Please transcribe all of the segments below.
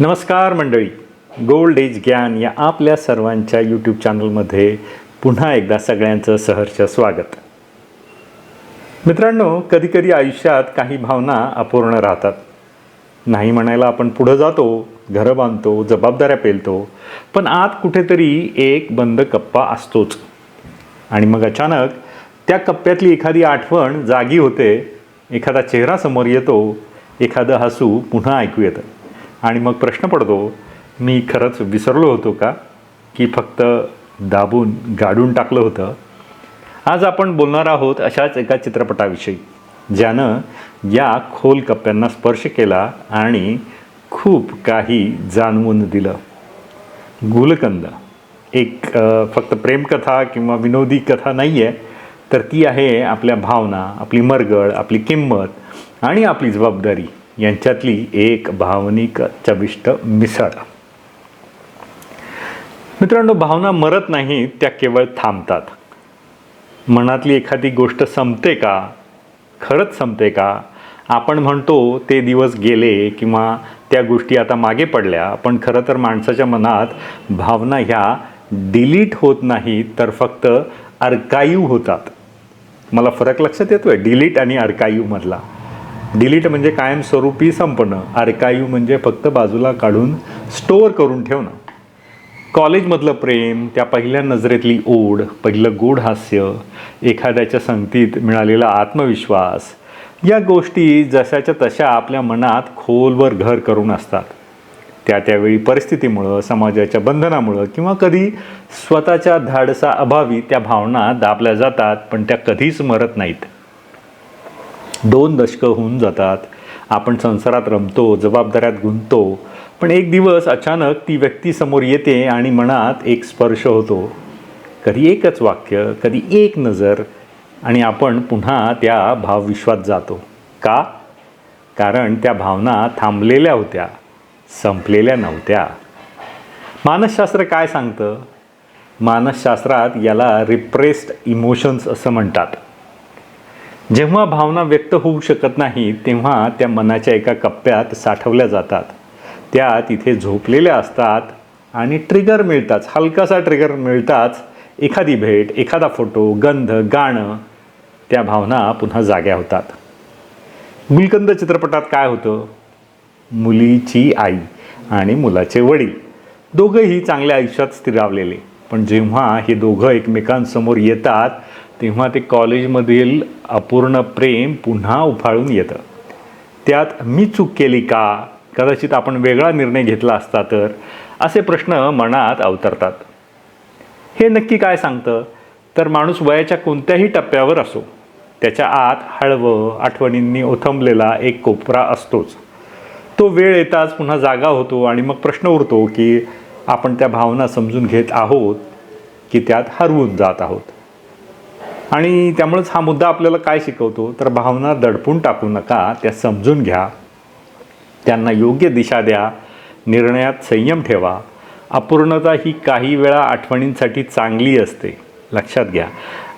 नमस्कार मंडळी. Gold age ज्ञान या आपल्या सर्वांच्या यूट्यूब चॅनलमध्ये पुन्हा एकदा सगळ्यांचं सहर्ष स्वागत. मित्रांनो कधीकधी आयुष्यात काही भावना अपूर्ण राहतात. नाही म्हणायला आपण पुढं जातो घरं बांधतो जबाबदाऱ्या पेलतो पण आत कुठेतरी एक बंद कप्पा असतोच. आणि मग अचानक त्या कप्प्यातली एखादी आठवण जागी होते एखादा चेहरा समोर येतो एखादं हसू पुन्हा ऐकू येतं. आणि मग प्रश्न पडतो मी खरंच विसरलो होतो का? की फक्त दाबून गाडून टाकलं होतं? आज आपण बोलणार आहोत अशाच एका चित्रपटाविषयी ज्यानं या खोल कप्प्यांना स्पर्श केला आणि खूप काही जाणवून दिलं. गुलकंद. एक फक्त प्रेमकथा किंवा विनोदी कथा नाही आहे तर ती आहे आपल्या भावना आपली मरगळ आपली किंमत आणि आपली जबाबदारी. यांच्यातली एक भावनिक चविष्ट मिसळ. मित्रांनो भावना मरत नाहीत त्या केवळ थांबतात. मनातली एखादी गोष्ट संपते का? खरंच संपते का? आपण म्हणतो ते दिवस गेले किंवा त्या गोष्टी आता मागे पडल्या पण खरं तर माणसाच्या मनात भावना ह्या डिलीट होत नाहीत तर फक्त अर्काईव्ह होतात. मला फरक लक्षात येतो आहे डिलीट आणि अर्काईव्हमधला डिलीट म्हणजे कायमस्वरूपी संपणं. अर्काईव्ह म्हणजे फक्त बाजूला काढून स्टोअर करून ठेवणं. कॉलेजमधलं प्रेम त्या पहिल्या नजरेतली ओढ पहिलं गोड हास्य एखाद्याच्या संगतीत मिळालेला आत्मविश्वास या गोष्टी जशाच्या तशा आपल्या मनात खोलवर घर करून असतात. त्या त्यावेळी परिस्थितीमुळं समाजाच्या बंधनामुळं किंवा कधी स्वतःच्या धाडसा अभावी त्या भावना दाबल्या जातात पण त्या कधीच मरत नाहीत. दोन दशकं होऊन जातात. आपण संसारात रमतो जबाबदाऱ्यात गुंततो पण एक दिवस अचानक ती व्यक्ती समोर येते आणि मनात एक स्पर्श होतो. कधी एकच वाक्य कधी एक नजर आणि आपण पुन्हा त्या भावविश्वात जातो. का? कारण त्या भावना थांबलेल्या होत्या संपलेल्या नव्हत्या. मानसशास्त्र काय सांगतं? मानसशास्त्रात याला रिप्रेस्ड इमोशन्स असं म्हणतात. जेव्हा भावना व्यक्त होऊ शकत नाही तेव्हा त्या मनाच्या एका कप्प्यात साठवल्या जातात. त्या तिथे झोपलेल्या असतात आणि ट्रिगर मिळताच हलकासा ट्रिगर मिळताच एखादी भेट एखादा फोटो गंध गाणं त्या भावना पुन्हा जाग्या होतात. गुलकंद चित्रपटात काय होतं? मुलीची आई आणि मुलाचे वडील. दोघंही चांगल्या आयुष्यात स्थिरावलेले. पण जेव्हा हे दोघं एकमेकांसमोर येतात तेव्हा ते कॉलेजमधील अपूर्ण प्रेम पुन्हा उफाळून येतं. त्यात मी चूक केली का? कदाचित आपण वेगळा निर्णय घेतला असता तर? असे प्रश्न मनात अवतरतात. हे नक्की काय सांगतं? तर माणूस वयाच्या कोणत्याही टप्प्यावर असो. त्याच्या आत हळवं आठवणींनी ओथंबलेला एक कोपरा असतोच. तो वेळ येताच पुन्हा जागा होतो आणि मग प्रश्न उरतो की आपण त्या भावना समजून घेत आहोत की त्यात हरवून जात आहोत. आणि त्यामुळेच हा मुद्दा आपल्याला काय शिकवतो? तर भावना दडपून टाकू नका त्या समजून घ्या. त्यांना योग्य दिशा द्या निर्णयात संयम ठेवा. अपूर्णता ही काही वेळा आठवणींसाठी चांगली असते. लक्षात घ्या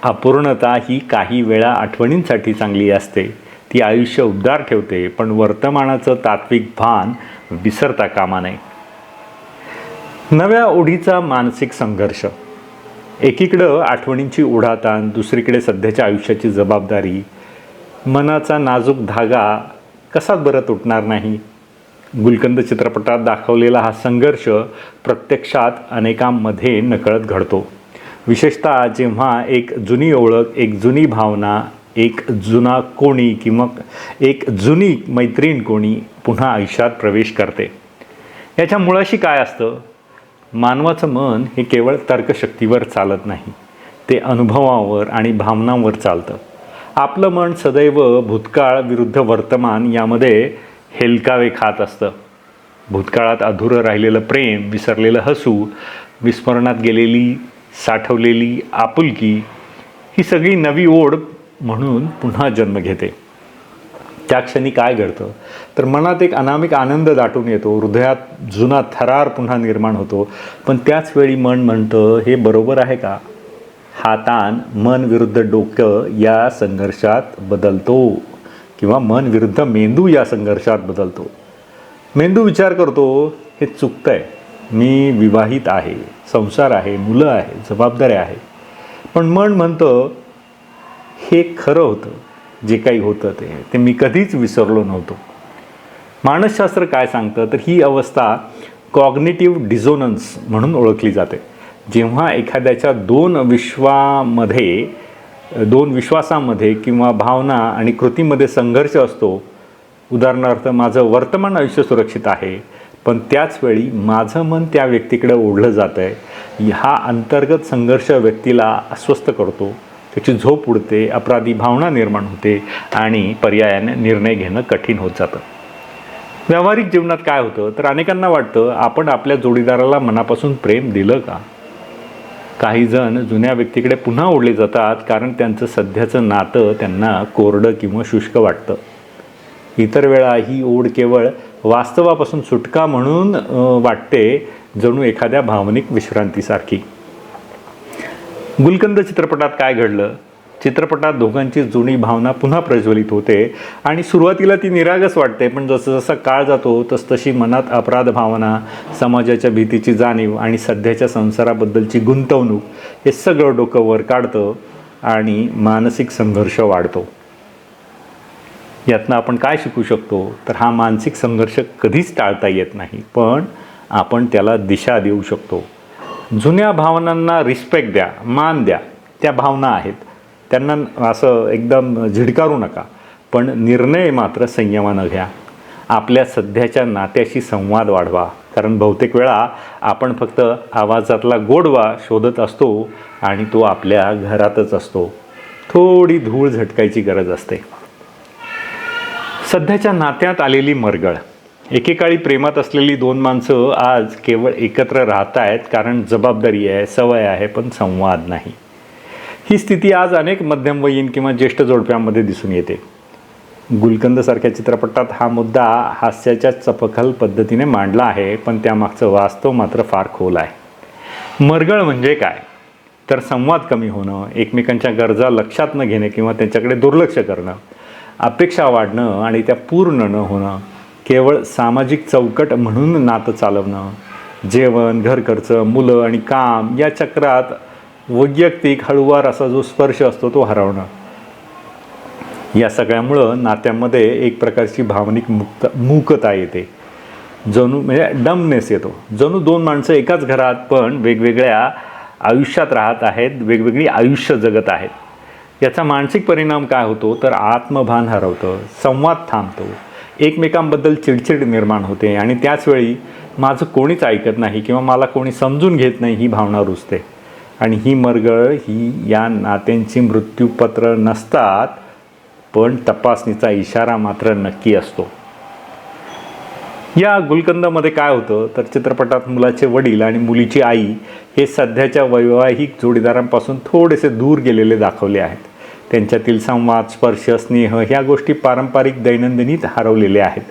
अपूर्णता ही काही वेळा आठवणींसाठी चांगली असते. ती आयुष्य उबदार ठेवते पण वर्तमानाचं तात्विक भान विसरता कामा नये. नव्या ओढीचा मानसिक संघर्ष. एकीकडं आठवणींची ओढाताण दुसरीकडे सध्याच्या आयुष्याची जबाबदारी मनाचा नाजूक धागा कसा बरं तुटणार नाही? गुलकंद चित्रपटात दाखवलेला हा संघर्ष प्रत्यक्षात अनेकांमध्ये नकळत घडतो. विशेषतः जेव्हा एक जुनी ओळख एक जुनी भावना एक जुना कोणी किंवा एक जुनी मैत्रीण कोणी पुन्हा आयुष्यात प्रवेश करते. याच्या मुळाशी काय असतं? मानवाचं मन हे केवळ तर्कशक्तीवर चालत नाही. ते अनुभवावर आणि भावनांवर चालतं. आपलं मन सदैव भूतकाळ विरुद्ध वर्तमान यामध्ये हेलकावे खात असतं. भूतकाळात अधुरं राहिलेलं प्रेम विसरलेलं हसू विस्मरणात गेलेली साठवलेली आपुलकी ही सगळी नवी ओढ म्हणून पुन्हा जन्म घेते. त्या क्षणी काय घडतं? तर मनात एक अनामिक आनंद दाटून येतो हृदयात जुना थरार पुन्हा निर्माण होतो. पण त्याच वेळी मन म्हणतं हे बरोबर आहे का? हा ताण मन विरुद्ध डोकं या संघर्षात बदलतो किंवा मन विरुद्ध मेंदू या संघर्षात बदलतो. मेंदू विचार करतो हे चुकतं आहे मी विवाहित आहे संसार आहे मुलं आहे जबाबदाऱ्या आहे. पण मन म्हणतं हे खरं होतं. जे काही होतं ते. ते मी कधीच विसरलो नव्हतो. मानसशास्त्र काय सांगतं? तर ही अवस्था कॉग्नेटिव्ह डिझोनन्स म्हणून ओळखली जाते. जेव्हा एखाद्याच्या दोन विश्वामध्ये दोन विश्वासामध्ये किंवा भावना आणि कृतीमध्ये संघर्ष असतो उदाहरणार्थ माझं वर्तमान आयुष्य सुरक्षित आहे पण त्याच वेळी माझं मन त्या व्यक्तीकडे ओढलं जातं आहे हा अंतर्गत संघर्ष व्यक्तीला अस्वस्थ करतो. त्याची झोप उडते अपराधी भावना निर्माण होते आणि पर्यायाने निर्णय घेणं कठीण होत जातं. व्यावहारिक जीवनात काय होतं? तर अनेकांना वाटतं आपण आपल्या जोडीदाराला मनापासून प्रेम दिलं का? काही जण जुन्या व्यक्तीकडे पुन्हा ओढले जातात कारण त्यांचं सध्याचं नातं त्यांना कोरडं किंवा शुष्क वाटतं. इतर वेळा ही ओढ केवळ वास्तवापासून सुटका म्हणून वाटते जणू एखाद्या भावनिक विश्रांतीसारखी. गुलकंद चित्रपटात काय घडलं? चित्रपटात दोघांची जुनी भावना पुन्हा प्रज्वलित होते आणि सुरुवातीला ती निरागस वाटते पण जसं जसा काळ जातो तसतशी मनात अपराध भावना समाजाच्या भीतीची जाणीव आणि सध्याच्या संसाराबद्दलची गुंतवणूक हे सगळं डोकं वर काढतं आणि मानसिक संघर्ष वाढतो. यातनं आपण काय शिकू शकतो? तर हा मानसिक संघर्ष कधीच टाळता येत नाही पण आपण त्याला दिशा देऊ शकतो. जुन्या भावनांना रिस्पेक्ट द्या मान द्या त्या भावना आहेत. त्यांना असं एकदम झिडकारू नका. पण निर्णय मात्र संयमानं घ्या. आपल्या सध्याच्या नात्याशी संवाद वाढवा. कारण बहुतेक वेळा आपण फक्त आवाजातला गोडवा शोधत असतो आणि तो आपल्या घरातच असतो. थोडी धूळ झटकायची गरज असते. सध्याच्या नात्यात आलेली मरगळ. एकेकाळी प्रेमात असलेली दोन माणसं आज केवळ एकत्र राहत आहेत कारण जबाबदारी आहे सवय आहे पण संवाद नाही. ही स्थिती आज अनेक मध्यमवयीन किंवा ज्येष्ठ जोडप्यांमध्ये दिसून येते. गुलकंदसारख्या चित्रपटात हा मुद्दा हास्याच्या चपखल पद्धतीने मांडला आहे पण त्यामागचं वास्तव मात्र फार खोल आहे. मरगळ म्हणजे काय? तर संवाद कमी होणं एकमेकांच्या गरजा लक्षात न घेणे किंवा त्यांच्याकडे दुर्लक्ष करणं अपेक्षा वाढणं आणि त्या पूर्ण न होणं केवळ सामाजिक चौकट म्हणून नातं चालवणं जेवण घरखर्च मुलं आणि काम या चक्रात वैयक्तिक हळुवार असा जो स्पर्श असतो तो हरवणं. या सगळ्यामुळं नात्यामध्ये एक प्रकारची भावनिक मुक्त मूकता येते. जणू म्हणजे डमनेस येतो. जणू दोन माणसं एकाच घरात पण वेगवेगळ्या आयुष्यात राहत आहेत वेगवेगळी आयुष्य जगत आहेत. याचा मानसिक परिणाम काय होतो? तर आत्मभान हरवतं संवाद थांबतो. एकमेकांबद्दल चिडचिड निर्माण होते आणि त्याचवेळी माझं कोणीच ऐकत नाही किंवा मला कोणी समजून घेत नाही ही भावना रुजते. आणि ही मरगळ ही या नात्यांची मृत्यूपत्र नसतात पण तपासणीचा इशारा मात्र नक्की असतो. या गुलकंदमध्ये काय होतं तर चित्रपटात मुलाचे वडील आणि मुलीची आई हे सध्याच्या वैवाहिक जोडीदारांपासून थोडेसे दूर गेलेले दाखवले आहेत. त्यांच्यातील संवाद स्पर्श स्नेह ह्या गोष्टी पारंपरिक दैनंदिनीत हरवलेल्या आहेत.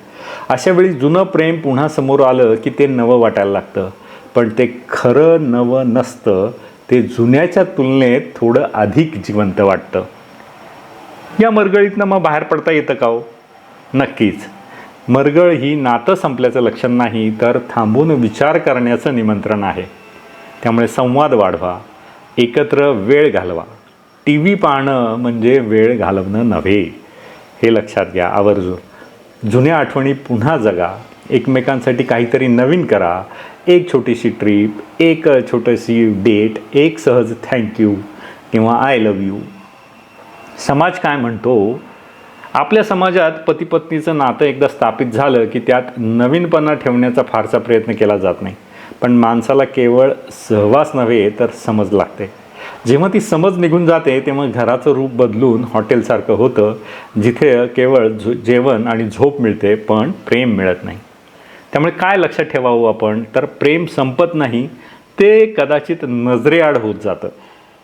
अशा वेळी जुनं प्रेम पुन्हा समोर आलं की ते नवं वाटायला लागतं. पण ते खरं नवं नसतं. ते जुन्याच्या तुलनेत थोडं अधिक जिवंत वाटतं. या मरगळीतनं मग बाहेर पडता येतं का हो? नक्कीच. मरगळ ही नातं संपल्याचं लक्षण नाही तर थांबून विचार करण्याचं निमंत्रण आहे. त्यामुळे संवाद वाढवा. एकत्र वेळ घालवा. टी व्ही पाहणं म्हणजे वेळ घालवणं नव्हे. हे लक्षात घ्या आवर्जून. जुन्या आठवणी पुन्हा जगा. एकमेकांसाठी काहीतरी नवीन करा. एक छोटीशी ट्रीप एक छोटीशी डेट एक सहज थँक्यू किंवा आय लव यू समाज काय म्हणतो? आपल्या समाजात पती पत्नीचं नातं एकदा स्थापित झालं की त्यात नवीनपणा ठेवण्याचा फारसा प्रयत्न केला जात नाही. पण माणसाला केवळ सहवास नव्हे तर समज लागते. जेव्हा ती समज निघून जाते तेव्हा घराचं रूप बदलून हॉटेलसारखं होतं जिथे केवळ झो जेवण आणि झोप मिळते पण प्रेम मिळत नाही. त्यामुळे काय लक्षात ठेवावं आपण? तर प्रेम संपत नाही ते कदाचित नजरेआड होत जातं.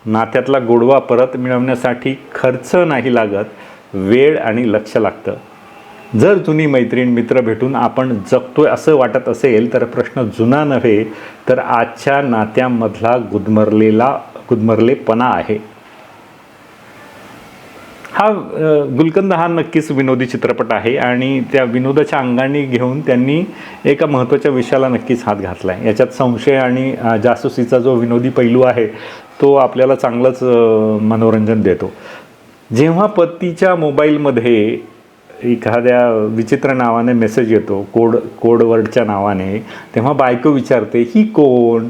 नात्यातला गोडवा परत मिळवण्यासाठी खर्च नाही लागत वेळ आणि लक्ष लागतं. जर जुनी मैत्रीण मित्र भेटून आपण जगतोय असं वाटत असेल तर प्रश्न जुना नव्हे तर आजच्या नात्यामधला गुदमरलेला कुदमरलेपणा आहे. हा गुलकंद हा नक्कीच विनोदी चित्रपट आहे आणि त्या विनोदाच्या अंगाने घेऊन त्यांनी एका महत्त्वाच्या विषयाला नक्कीच हात घातला आहे याच्यात संशय आणि जासूसीचा जो विनोदी पैलू आहे तो आपल्याला चांगलंच मनोरंजन देतो. जेव्हा पतीच्या मोबाईलमध्ये एखाद्या विचित्र नावाने मेसेज येतो कोड कोडवर्डच्या नावाने तेव्हा बायको विचारते ही कोण?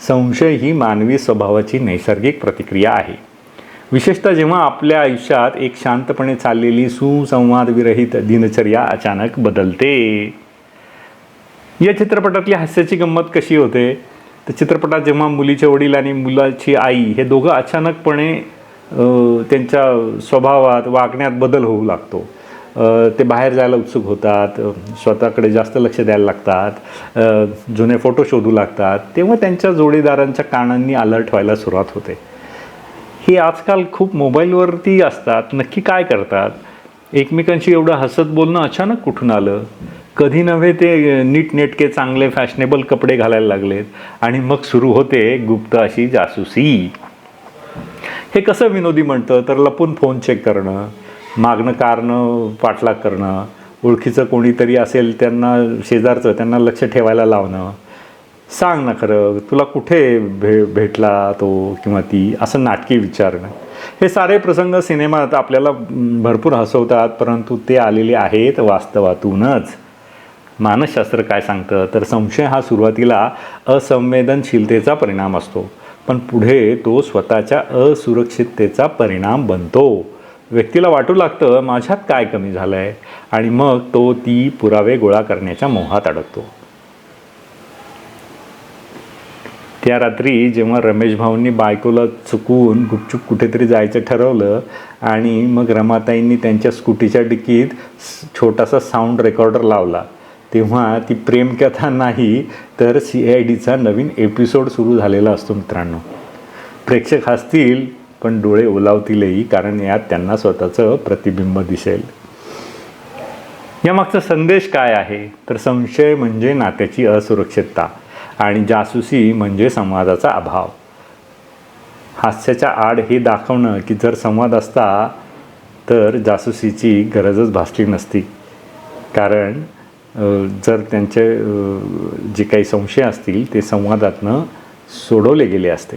संशय ही मानवी स्वभावाची नैसर्गिक प्रतिक्रिया आहे. विशेषतः जेव्हा आपल्या आयुष्यात एक शांतपणे चाललेली सुसंवाद विरहित दिनचर्या अचानक बदलते. या चित्रपटातली हास्याची गंमत कशी होते? तर चित्रपटात जेव्हा मुलीचे वडील आणि मुलाची आई हे दोघं अचानकपणे त्यांच्या स्वभावात वागण्यात बदल होऊ लागतो. ते बाहेर जायला उत्सुक होतात स्वतःकडे जास्त लक्ष द्यायला लागतात जुने फोटो शोधू लागतात. तेव्हा त्यांच्या जोडीदारांच्या कानांनी अलर्ट व्हायला सुरुवात होते. हे आजकाल खूप मोबाईलवरती असतात नक्की काय करतात? एकमेकांशी एवढं हसत बोलणं अचानक कुठून आलं? कधी नव्हे ते नीटनेटके चांगले फॅशनेबल कपडे घालायला लागलेत आणि मग सुरू होते गुप्त अशी जासूसी. हे कसं विनोदी म्हणतं? तर लपून फोन चेक करणं. मागणं कारणं पाठलाग करणं ओळखीचं कोणीतरी असेल त्यांना शेजारचं त्यांना लक्ष ठेवायला लावणं. सांग ना खरं तुला कुठे भे भेटला तो किंवा ती असं नाटकी विचारणं. हे सारे प्रसंग सिनेमात आपल्याला भरपूर हसवतात परंतु ते आलेले आहेत वास्तवातूनच. मानसशास्त्र काय सांगतं? तर संशय हा सुरुवातीला असंवेदनशीलतेचा परिणाम असतो. पण पुढे तो स्वतःच्या असुरक्षिततेचा परिणाम बनतो. व्यक्तीला वाटू लागतं माझ्यात काय कमी झालं आहे आणि मग तो ती पुरावे गोळा करण्याच्या मोहात अडकतो. त्या रात्री जेव्हा रमेश भाऊंनी बायकोला चुकवून गुपचूप कुठेतरी जायचं ठरवलं आणि मग रमाताईंनी त्यांच्या स्कूटीच्या डिकीत स- छोटासा साऊंड रेकॉर्डर लावला तेव्हा ती प्रेमकथा नाही तर सी आय डीचा नवीन एपिसोड सुरू झालेला असतो मित्रांनो. प्रेक्षक असतील पण डोळे ओलावतीलही कारण यात त्यांना स्वतःचं प्रतिबिंब दिसेल. यामागचा संदेश काय आहे? तर संशय म्हणजे नात्याची असुरक्षितता आणि जासूसी म्हणजे संवादाचा अभाव. हास्याच्या आड हे दाखवणं की जर संवाद असता तर जासूसीची गरजच भासली नसती. कारण जर त्यांचे जे काही संशय असतील ते संवादातनं सोडवले गेले असते.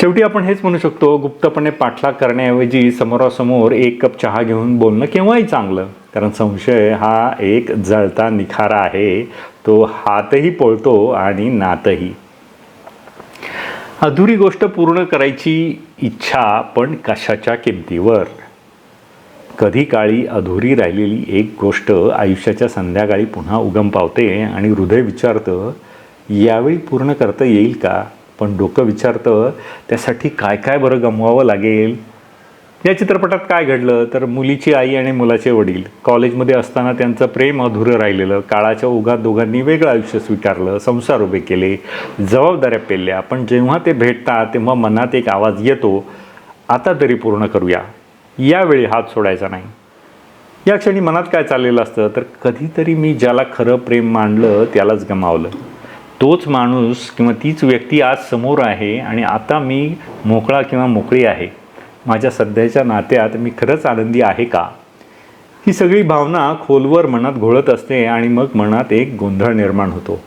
शेवटी आपण हेच म्हणू शकतो गुप्तपणे पाठलाग करण्याऐवजी समोरासमोर एक कप चहा घेऊन बोलणं केव्हाही चांगलं. कारण संशय हा एक जळता निखारा आहे. तो हातही पळतो आणि नातही. अधुरी गोष्ट पूर्ण करायची इच्छा पण कशाच्या किमतीवर? कधी काळी अधुरी राहिलेली एक गोष्ट आयुष्याच्या संध्याकाळी पुन्हा उगम पावते आणि हृदय विचारतं यावेळी पूर्ण करता येईल का? पण डोकं विचारतं त्यासाठी काय काय बरं गमवावं लागेल? या चित्रपटात काय घडलं? तर मुलीची आई आणि मुलाचे वडील. कॉलेजमध्ये असताना त्यांचं प्रेम अधुरं राहिलेलं काळाच्या ओघात दोघांनी वेगळं आयुष्य स्वीकारलं संसार उभे केले जबाबदाऱ्या पेलल्या. पण जेव्हा ते भेटतात तेव्हा मनात एक आवाज येतो आता तरी पूर्ण करूया. यावेळी हात सोडायचा नाही. या क्षणी मनात काय चाललेलं असतं? तर कधीतरी मी ज्याला खरं प्रेम मांडलं त्यालाच गमावलं. तोच माणूस किंवा तीच व्यक्ती आज समोर आहे आणि आता मी मोकळा किंवा मोकळी आहे. माझ्या सध्याच्या नात्यात मी खरंच आनंदी आहे का? ही सगळी भावना खोलवर मनात घोळत असते आणि मग मनात एक गोंधळ निर्माण होतो.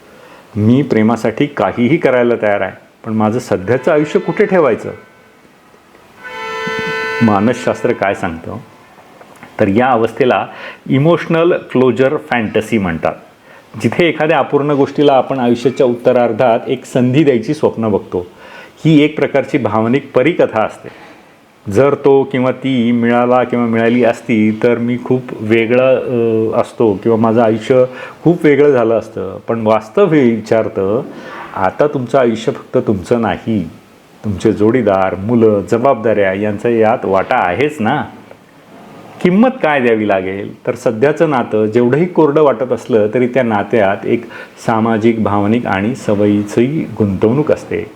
मी प्रेमासाठी काहीही करायला तयार आहे पण माझं सध्याचं आयुष्य कुठे ठेवायचं? मानसशास्त्र काय सांगतं? तर या अवस्थेला इमोशनल क्लोजर फॅन्टसी म्हणतात. जिथे एखाद्या अपूर्ण गोष्टीला आपण आयुष्याच्या उत्तरार्धात एक संधी द्यायची स्वप्न बघतो ही एक प्रकारची भावनिक परिकथा असते. जर तो किंवा ती मिळाला किंवा मिळाली असती तर मी खूप वेगळा असतो किंवा माझं आयुष्य खूप वेगळं झालं असतं. पण वास्तव हे विचारतं आता तुमचं आयुष्य फक्त तुमचं नाही. तुमचे जोडीदार मुलं जबाबदाऱ्या यांचा यात वाटा आहेच ना? किंमत काय द्यावी लागेल? तर सध्याचं नातं जेवढंही कोरडं वाटत असलं तरी त्या नात्यात एक सामाजिक भावनिक आणि सवयीची गुंतवणूक असते.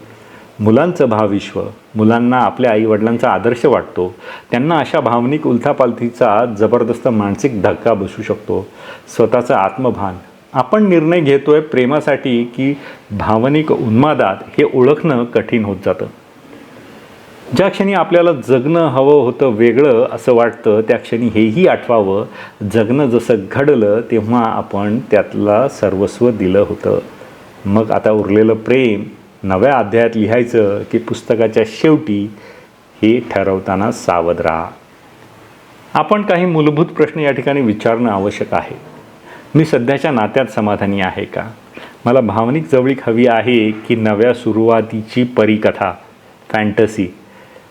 मुलांचं भावविश्व मुलांना आपल्या आईवडिलांचा आदर्श वाटतो. त्यांना अशा भावनिक उलथापालथीचा जबरदस्त मानसिक धक्का बसू शकतो. स्वतःचं आत्मभान. आपण निर्णय घेतोय प्रेमासाठी की भावनिक उन्मादात हे ओळखणं कठीण होत जातं. ज्या क्षणी आपल्याला जगणं हवं होतं वेगळं असं वाटतं त्या क्षणी हेही आठवावं. जगणं जसं घडलं तेव्हा आपण त्यातला सर्वस्व दिलं होतं. मग आता उरलेलं प्रेम नव्या अध्यायात लिहायचं की पुस्तकाच्या शेवटी हे ठरवताना सावध राहा. आपण काही मूलभूत प्रश्न या ठिकाणी विचारणं आवश्यक आहे. मी सध्याच्या नात्यात समाधानी आहे का? मला भावनिक जवळीक हवी आहे की नव्या सुरुवातीची परिकथा फॅन्टसी.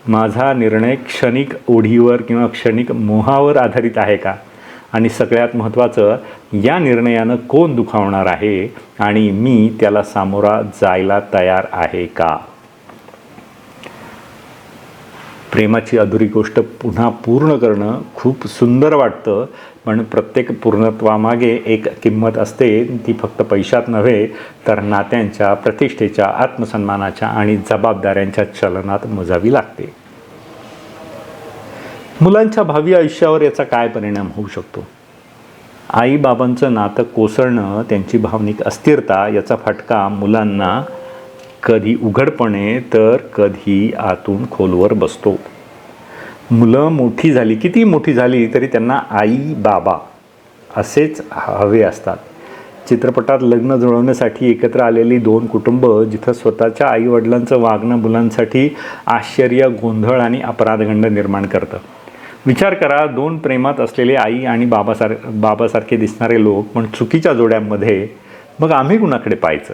माझा निर्णय क्षणिक ओढीवर किंवा क्षणिक मोहावर आधारित आहे का? आणि सगळ्यात महत्त्वाचं या निर्णयानं कोण दुखावणार आहे आणि मी त्याला सामोरा जायला तयार आहे का? प्रेमाची अधुरी गोष्ट पुन्हा पूर्ण करणं खूप सुंदर वाटतं. पण प्रत्येक पूर्णत्वामागे एक किंमत असते ती फक्त पैशात नव्हे तर नात्यांच्या प्रतिष्ठेच्या आत्मसन्मानाच्या आणि जबाबदाऱ्यांच्या चलनात मोजावी लागते. मुलांच्या भावी आयुष्यावर याचा काय परिणाम होऊ शकतो? आई बाबांचं नातं कोसळणं त्यांची भावनिक अस्थिरता याचा फटका मुलांना कधी उघडपणे तर कधी आतून खोलवर बसतो. मुलं मोठी झाली किती मोठी झाली तरी त्यांना आई बाबा असेच हवे असतात. चित्रपटात लग्न जुळवण्यासाठी एकत्र आलेली दोन कुटुंब जिथं स्वतःच्या आईवडिलांचं वागणं मुलांसाठी आश्चर्य गोंधळ आणि अपराधगंड निर्माण करतं. विचार करा दोन प्रेमात असलेले आई आणि बाबासार बाबासारखे दिसणारे लोक पण चुकीच्या जोड्यांमध्ये मग आम्ही कुणाकडे पाहायचं?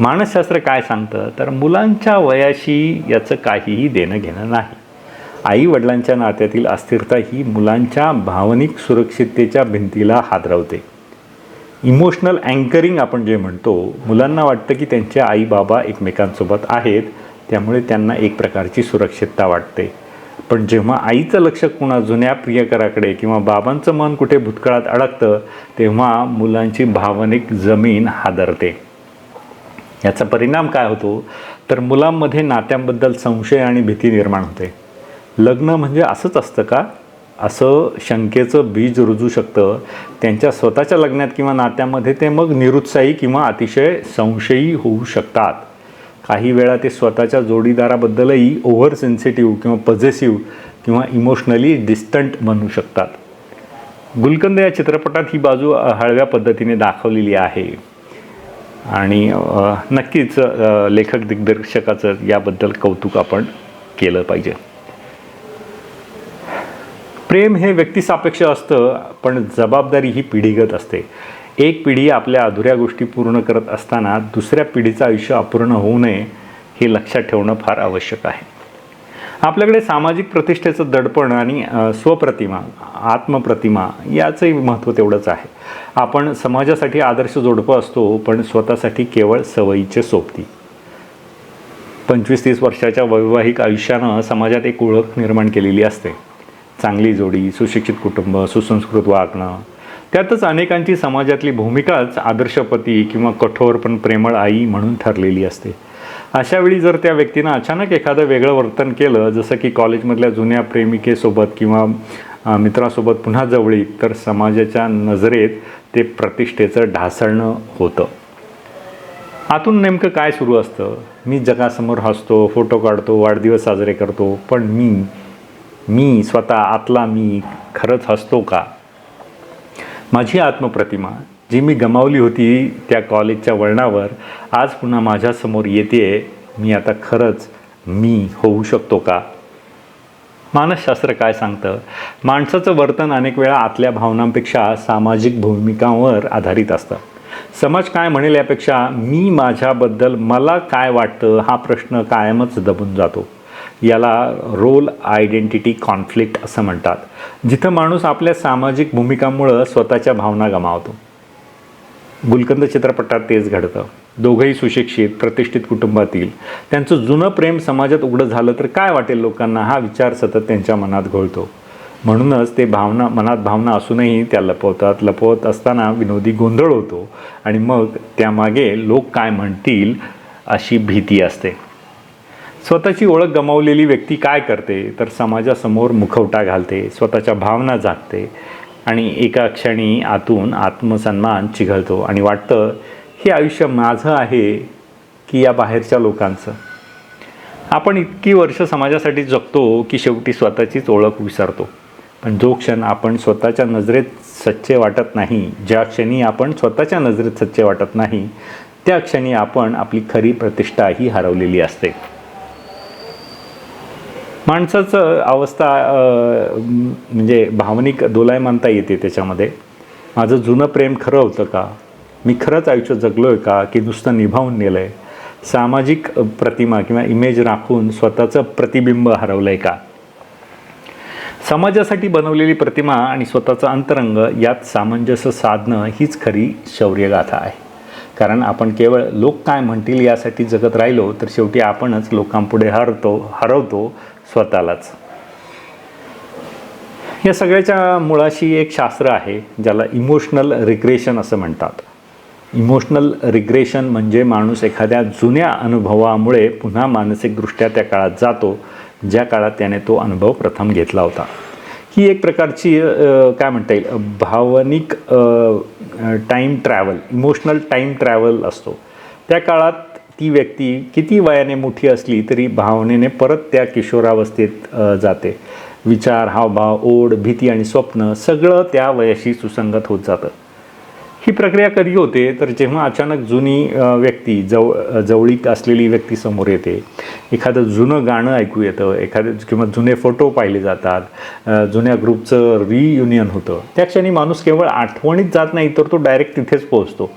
मानसशास्त्र काय सांगतं? तर मुलांच्या वयाशी याचं काहीही देणं घेणं नाही. आई वडिलांच्या नात्यातील अस्थिरता ही मुलांच्या भावनिक सुरक्षिततेच्या भिंतीला हादरवते. इमोशनल अँकरिंग आपण जे म्हणतो मुलांना वाटतं की त्यांचे आई बाबा एकमेकांसोबत आहेत त्यामुळे त्यांना एक प्रकारची सुरक्षितता वाटते. पण जेव्हा आईचं लक्ष कुणा जुन्या प्रियकराकडे किंवा बाबांचं मन कुठे भूतकाळात अडकतं तेव्हा मुलांची भावनिक जमीन हादरते. याचा परिणाम काय होतो? तर मुलांमध्ये नात्यांबद्दल संशय आणि भीती निर्माण होते. लग्न म्हणजे असंच असतं का? असं शंकेचं बीज रुजू शकतं. त्यांच्या स्वतःच्या लग्नात किंवा नात्यामध्ये ते मग निरुत्साही किंवा अतिशय संशयी होऊ शकतात. काही वेळा ते स्वतःच्या जोडीदाराबद्दलही ओव्हर सेन्सिटिव्ह किंवा पॉझिटिव्ह किंवा इमोशनली डिस्टंट बनू शकतात. गुलकंद या चित्रपटात ही बाजू हळव्या पद्धतीने दाखवलेली आहे. आणि नक्कीच लेखक दिग्दर्शकाचं याबद्दल कौतुक आपण केलं पाहिजे. प्रेम हे व्यक्तिसापेक्ष असतं पण जबाबदारी ही पिढीगत असते. एक पिढी आपल्या अधुऱ्या गोष्टी पूर्ण करत असताना दुसऱ्या पिढीचं आयुष्य अपूर्ण होऊ नये हे लक्षात ठेवणं फार आवश्यक आहे. आपल्याकडे सामाजिक प्रतिष्ठेचं दडपण आणि स्वप्रतिमा आत्मप्रतिमा याचंही महत्त्व तेवढंच आहे. आपण समाजासाठी आदर्श जोडपं असतो पण स्वतःसाठी केवळ सवयीचे सोबती. पंचवीस तीस वर्षाच्या वैवाहिक आयुष्यानं समाजात एक ओळख निर्माण केलेली असते. चांगली जोडी सुशिक्षित कुटुंब सुसंस्कृत वागणं. त्यातच अनेकांची समाजातली भूमिकाच आदर्शपती किंवा कठोर पण प्रेमळ आई म्हणून ठरलेली असते. अशा वेळी जर त्या व्यक्तीनं अचानक एखादं वेगळं वर्तन केलं जसं की कॉलेजमधल्या जुन्या प्रेमिकेसोबत किंवा मित्रासोबत पुन्हा जवळीक तर समाजाच्या नजरेत ते प्रतिष्ठेचं ढासळणं होतं. आतून नेमकं काय सुरू असतं? मी जगासमोर हसतो फोटो काढतो वाढदिवस साजरे करतो पण मी मी स्वतः आतला मी खरंच हसतो का? माझी आत्मप्रतिमा जी मी गमावली होती त्या कॉलेजच्या वळणावर आज पुन्हा माझ्यासमोर येते मी आता खरंच मी होऊ शकतो का? मानसशास्त्र काय सांगतं? माणसाचं वर्तन अनेक वेळा आतल्या भावनांपेक्षा सामाजिक भूमिकांवर आधारित असतं. समाज काय म्हणेल यापेक्षा मी माझ्याबद्दल मला काय वाटतं हा प्रश्न कायमच दबून जातो. याला रोल आयडेंटिटी कॉन्फ्लिक्ट असं म्हणतात. जिथं माणूस आपल्या सामाजिक भूमिकांमुळं स्वतःच्या भावना गमावतो. गुलकंद चित्रपटात तेच घडतं. दोघंही सुशिक्षित प्रतिष्ठित कुटुंबातील. त्यांचं जुनं प्रेम समाजात उघडं झालं तर काय वाटेल लोकांना हा विचार सतत त्यांच्या मनात घोळतो. म्हणूनच ते भावना मनात भावना असूनही त्या लपवतात. लपवत असताना विनोदी गोंधळ होतो आणि मग त्यामागे लोक काय म्हणतील अशी भीती असते. स्वतःची ओळख गमावलेली व्यक्ती काय करते तर समाजासमोर मुखवटा घालते स्वतःच्या भावना जागते आणि एका क्षणी आतून आत्मसन्मान चिघळतो. आणि वाटतं हे आयुष्य माझं आहे की या बाहेरच्या लोकांचं? आपण इतकी वर्ष समाजासाठी जगतो की शेवटी स्वतःचीच ओळख विसरतो. पण जो क्षण आपण स्वतःच्या नजरेत सच्चे वाटत नाही ज्या क्षणी आपण स्वतःच्या नजरेत सच्चे वाटत नाही त्या क्षणी आपण आपली खरी प्रतिष्ठाही हरवलेली असते. माणसाचं अवस्था म्हणजे भावनिक दोलाय मानता येते त्याच्यामध्ये. माझं जुनं प्रेम खरं होतं का? मी खरंच आयुष्य जगलो आहे का? की नुसतं निभावून नेलं आहे सामाजिक प्रतिमा किंवा इमेज राखून स्वतःचं प्रतिबिंब हरवलं आहे का? समाजासाठी बनवलेली प्रतिमा आणि स्वतःचं अंतरंग यात सामंजस्य साधणं हीच खरी शौर्यगाथा आहे. कारण आपण केवळ लोक काय म्हणतील यासाठी जगत राहिलो तर शेवटी आपणच लोकांपुढे हरतो हरवतो स्वतःलाच. या सगळ्याच्या मुळाशी एक शास्त्र आहे ज्याला इमोशनल रिग्रेशन असं म्हणतात. इमोशनल रिग्रेशन म्हणजे माणूस एखाद्या जुन्या अनुभवामुळे पुन्हा मानसिकदृष्ट्या त्या काळात जातो ज्या काळात त्याने तो अनुभव प्रथम घेतला होता. ही एक प्रकारची काय म्हणता येईल भावनिक time travel emotional time travel असतो. त्या काळात ती व्यक्ती किती वयाने मोठी असली तरी भावनेने परत त्या किशोरावस्थेत जाते. विचार हावभाव ओढ भीती आणि स्वप्न सगळं त्या वयाशी सुसंगत होत जातं. ही प्रक्रिया कधी होते? तर जेव्हा अचानक जुनी व्यक्ती जव जवळीक असलेली व्यक्ती समोर येते. एखादं जुनं गाणं ऐकू येतं एखादं किंवा जुने फोटो पाहिले जातात जुन्या ग्रुपचं रियुनियन होतं. त्या क्षणी माणूस केवळ आठवणीत जात नाही तर तो डायरेक्ट तिथेच पोहोचतो.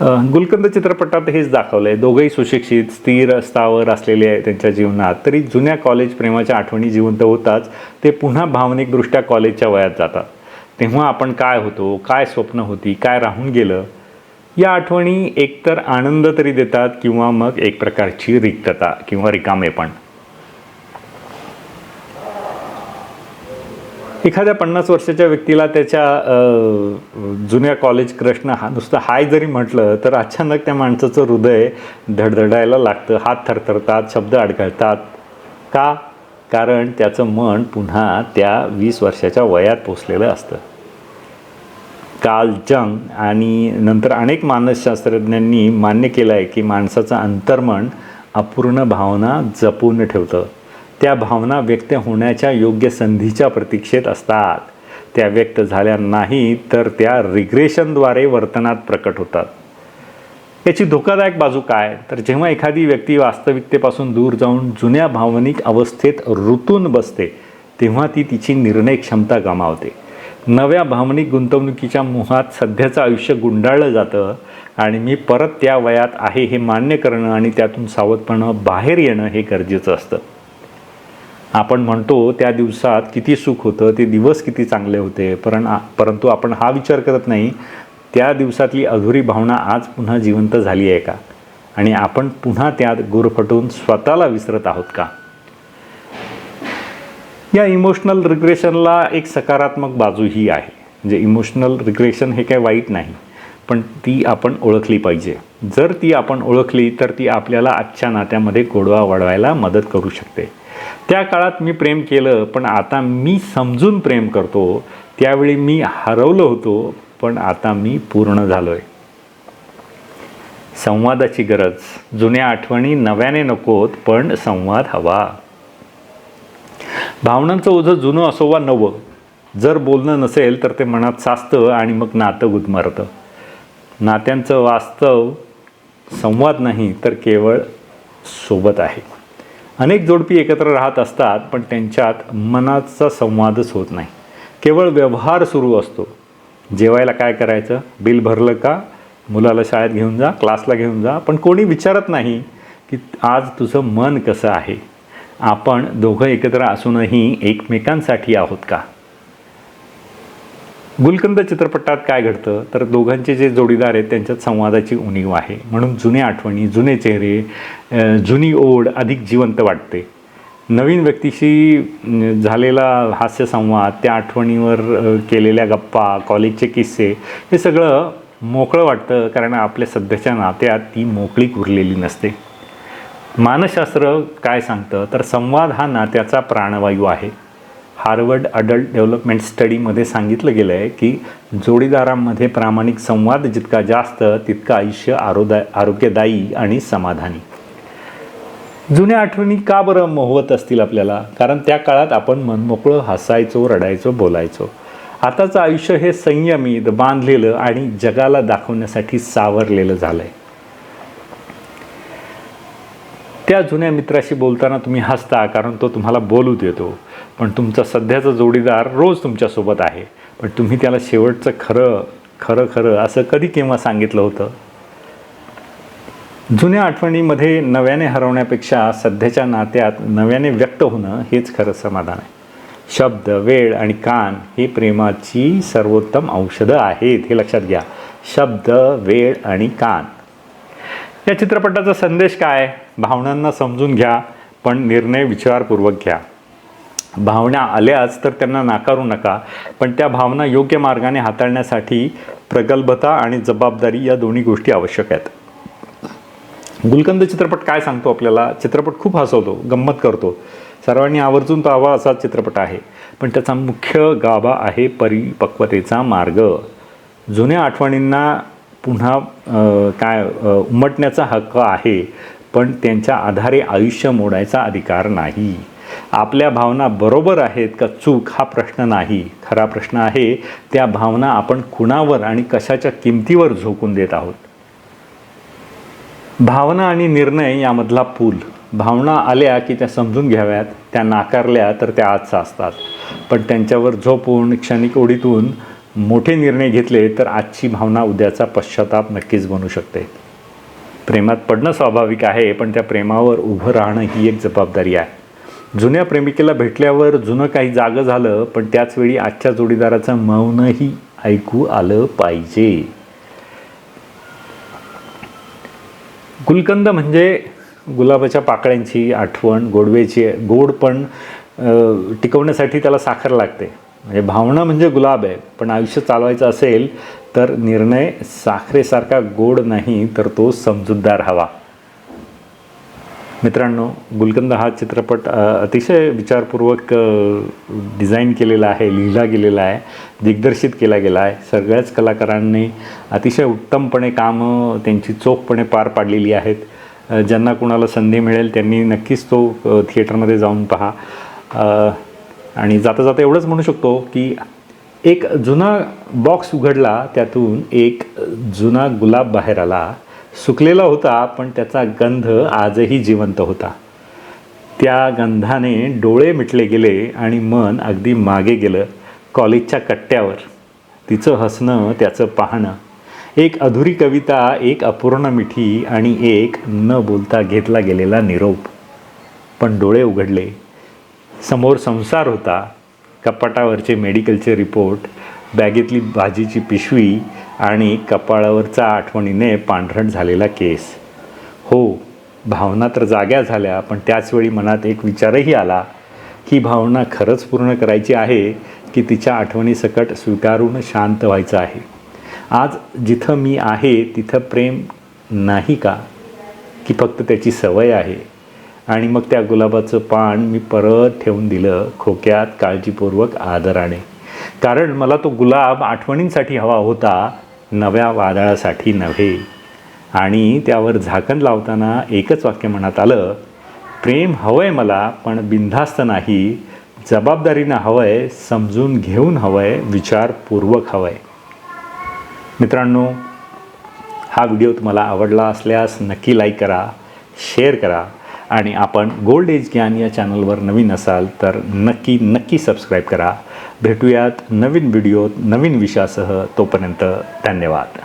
गुलकंद चित्रपटात हेच दाखवलं आहे दोघंही सुशिक्षित स्थिर स्थावर असलेले आहे त्यांच्या जीवनात. तरी जुन्या कॉलेज प्रेमाच्या आठवणी जिवंत होताच ते पुन्हा भावनिकदृष्ट्या कॉलेजच्या वयात जातात. तेव्हा आपण काय होतो काय स्वप्न होती काय राहून गेलं? या आठवणी एकतर आनंद तरी देतात किंवा मग एक प्रकारची रिक्तता किंवा रिकामेपण. एखाद्या पन्नास वर्षाच्या व्यक्तीला त्याच्या जुन्या कॉलेज क्रशनं हा नुसतं हाय जरी म्हटलं तर अचानक त्या माणसाचं हृदय धडधडायला लागतं. हात थरथरतात शब्द अडखळतात. का? कारण त्याचं मन पुन्हा त्या वीस वर्षाच्या वयात पोचलेलं असतं. काल जंग आणि नंतर अनेक मानसशास्त्रज्ञांनी मान्य केलं आहे की माणसाचं अंतर्मन अपूर्ण भावना जपून ठेवतं. त्या भावना व्यक्त होण्याच्या योग्य संधीच्या प्रतीक्षेत असतात. त्या व्यक्त झाल्या नाही तर त्या रिग्रेशनद्वारे वर्तनात प्रकट होतात. याची धोकादायक बाजू काय? तर जेव्हा एखादी व्यक्ती वास्तविकतेपासून दूर जाऊन जुन्या भावनिक अवस्थेत ऋतून बसते तेव्हा ती तिची निर्णय क्षमता गमावते. नव्या भावनिक गुंतवणुकीच्या मोहात सध्याचं आयुष्य गुंडाळलं जातं आणि मी परत त्या वयात आहे हे मान्य करणं आणि त्यातून सावधपणं बाहेर येणं हे गरजेचं असतं. आपण म्हणतो त्या दिवसात किती सुख होतं ते दिवस किती चांगले होते परण परंतु आपण हा विचार करत नाही त्या दिवसातली अधुरी भावना आज पुन्हा जिवंत झाली आहे का? आणि आपण पुन्हा त्यात गुरफटून स्वतःला विसरत आहोत का? या इमोशनल रिग्रेशनला एक सकारात्मक बाजूही आहे. म्हणजे इमोशनल रिग्रेशन हे काय वाईट नाही पण ती आपण ओळखली पाहिजे. जर ती आपण ओळखली तर ती आपल्याला आजच्या नात्यामध्ये गोडवा वाढवायला मदत करू शकते. त्या काळात मी प्रेम केलं पण आता मी समजून प्रेम करतो. त्यावेळी मी हरवलं होतो पण आता मी पूर्ण झालो आहे संवादाची गरज. जुन्या आठवणी नव्याने नकोत पण संवाद हवा. भावनांचं ओझं जुनं असो वा नवं जर बोलणं नसेल तर ते मनात साचतं आणि मग नातं गुदमरतं. नात्यांचं वास्तव संवाद नाही तर केवळ सोबत आहे. अनेक जोडपी एकत्र राहत असतात पण त्यांच्यात मनाचा संवादच होत नाही. केवळ व्यवहार सुरू असतो. जेवायला काय करायचं? बिल भरलं का? मुलाला शाळेत घेऊन जा क्लासला घेऊन जा पण कोणी विचारत नाही की आज तुझं मन कसं आहे? आपण दोघं एकत्र असूनही एकमेकांसाठी आहोत का? गुलकंद चित्रपटात काय घडतं? तर दोघांचे जे जोडीदार आहेत त्यांच्यात संवादाची उणीव आहे. म्हणून जुने आठवणी जुने चेहरे जुनी ओढ अधिक जिवंत वाटते. नवीन व्यक्तीशी झालेला झालेला हास्यसंवाद त्या आठवणीवर केलेल्या गप्पा कॉलेजचे किस्से हे सगळं मोकळं वाटतं कारण आपल्या सध्याच्या नात्यात ती मोकळी उरलेली नसते. मानसशास्त्र काय सांगतं? तर संवाद हा नात्याचा प्राणवायू आहे. हार्वर्ड अडल्ट डेव्हलपमेंट स्टडीमध्ये सांगितलं गेलं आहे की जोडीदारांमध्ये प्रामाणिक संवाद जितका जास्त तितकं आयुष्य आरोदा आरोग्यदायी आणि समाधानी. जुन्या आठवणी का बरं मोहवत असतील आपल्याला? कारण त्या काळात आपण मनमोकळं हसायचो रडायचो बोलायचो. आताचं आयुष्य हे संयमित बांधलेलं आणि जगाला दाखवण्यासाठी सावरलेलं झालं आहे त्या जुन्या मित्राशी बोलताना तुम्ही हसता कारण तो तुम्हाला बोलू देतो. पण तुमचा सध्याचा जोडीदार रोज तुमच्यासोबत आहे. पण तुम्ही त्याला शेवटचं खरं खरं खरं असं कधी केव्हा सांगितलं होतं? जुन्या आठवणीमध्ये नव्याने हरवण्यापेक्षा सध्याच्या नात्यात नव्याने व्यक्त होणं हेच खरं समाधान आहे. शब्द वेळ आणि कान हे प्रेमाची सर्वोत्तम औषधं आहेत हे लक्षात घ्या. शब्द वेळ आणि कान. या चित्रपटाचा संदेश काय? भावनांना समजून घ्या पण निर्णय विचारपूर्वक घ्या. भावना आल्याच तर त्यांना नाकारू नका. पण त्या भावना योग्य मार्गाने हाताळण्यासाठी प्रगल्भता आणि जबाबदारी या दोन्ही गोष्टी आवश्यक आहेत. गुलकंद चित्रपट काय सांगतो आपल्याला? चित्रपट खूप हसवतो गंमत करतो. सर्वांनी आवर्जून पाहावा असा चित्रपट आहे. पण त्याचा मुख्य गाभा आहे परिपक्वतेचा मार्ग. जुन्या आठवणींना पुन्हा काय उमटण्याचा हक्क आहे पण त्यांच्या आधारे आयुष्य मोडायचा अधिकार नाही. आपल्या भावना बरोबर आहेत का चूक हा प्रश्न नाही. खरा प्रश्न आहे त्या भावना आपण कुणावर आणि कशाच्या किमतीवर झोकून देत आहोत? भावना आणि निर्णय यामधला पूल. भावना आल्या की त्या समजून घ्याव्यात त्या नाकारल्या तर त्या आजचा असतात पण त्यांच्यावर झोपून क्षणिक ओढीतून मोठे निर्णय घेतले तर आजची भावना उद्याचा पश्चाताप नक्कीच बनू शकते. प्रेमात पडणं स्वाभाविक आहे पण त्या प्रेमावर उभं राहणं ही एक जबाबदारी आहे. जुन्या प्रेमिकेला भेटल्यावर जुनं काही जागं झालं पण त्याच वेळी आजच्या जोडीदाराचं मौनही ऐकू आलं पाहिजे. गुलकंद म्हणजे गुलाबाच्या पाकळ्यांची आठवण गोडवेची गोड पण टिकवण्यासाठी त्याला साखर लागते. म्हणजे भावना म्हणजे गुलाब आहे पण आयुष्य चालवायचं असेल तर निर्णय साखरेसारखा गोड नाही तर तो समजूतदार हवा. मित्रांनो गुलकंद हा चित्रपट अतिशय विचारपूर्वक डिझाईन केलेला आहे लिहिला गेलेला आहे दिग्दर्शित केला गेला आहे. सगळ्याच कलाकारांनी अतिशय उत्तमपणे कामं त्यांची चोखपणे पार पाडलेली आहेत. ज्यांना कुणाला संधी मिळेल त्यांनी नक्कीच तो थिएटरमध्ये जाऊन पहा. आणि जाता जाता एवढंच म्हणू शकतो की एक जुना बॉक्स उघडला त्यातून एक जुना गुलाब बाहेर आला. सुकलेला होता पण त्याचा गंध आजही जिवंत होता. त्या गंधाने डोळे मिटले गेले आणि मन अगदी मागे गेलं कॉलेजच्या कट्ट्यावर. तिचं हसणं त्याचं पाहणं. एक अधुरी कविता एक अपूर्ण मिठी आणि एक न बोलता घेतला गेलेला निरोप. पण डोळे उघडले. समोर संसार होता. कपाटावरचे मेडिकलचे रिपोर्ट बॅगेतली भाजीची पिशवी आणि कपाळावरचा आठवणीने पांढरट झालेला केस. हो भावना तर जाग्या झाल्या पण त्याचवेळी मनात एक विचारही आला ही भावना खरंच पूर्ण करायची आहे की तिच्या आठवणीसकट स्वीकारून शांत व्हायचं आहे? आज जिथं मी आहे तिथं प्रेम नाही का? की फक्त त्याची सवय आहे? आणि मग त्या गुलाबाचं पान मी परत ठेवून दिलं खोक्यात काळजीपूर्वक आदराने. कारण मला तो गुलाब आठवणींसाठी हवा होता नव्या वादळासाठी नव्हे. आणि त्यावर झाकण लावताना एकच वाक्य मनात आलं प्रेम हवंय मला पण बिनधास्त नाही. जबाबदारीनं हवंय समजून घेऊन हवंय विचारपूर्वक हवंय. मित्रांनो हा व्हिडिओ तुम्हाला आवडला असल्यास नक्की लाईक करा शेअर करा. आणि आपण गोल्ड एज ज्ञान या चॅनलवर नवीन असाल तर नक्की नक्की सबस्क्राईब करा. भेटूयात नवीन व्हिडिओ नवीन विषयासह. तोपर्यंत धन्यवाद.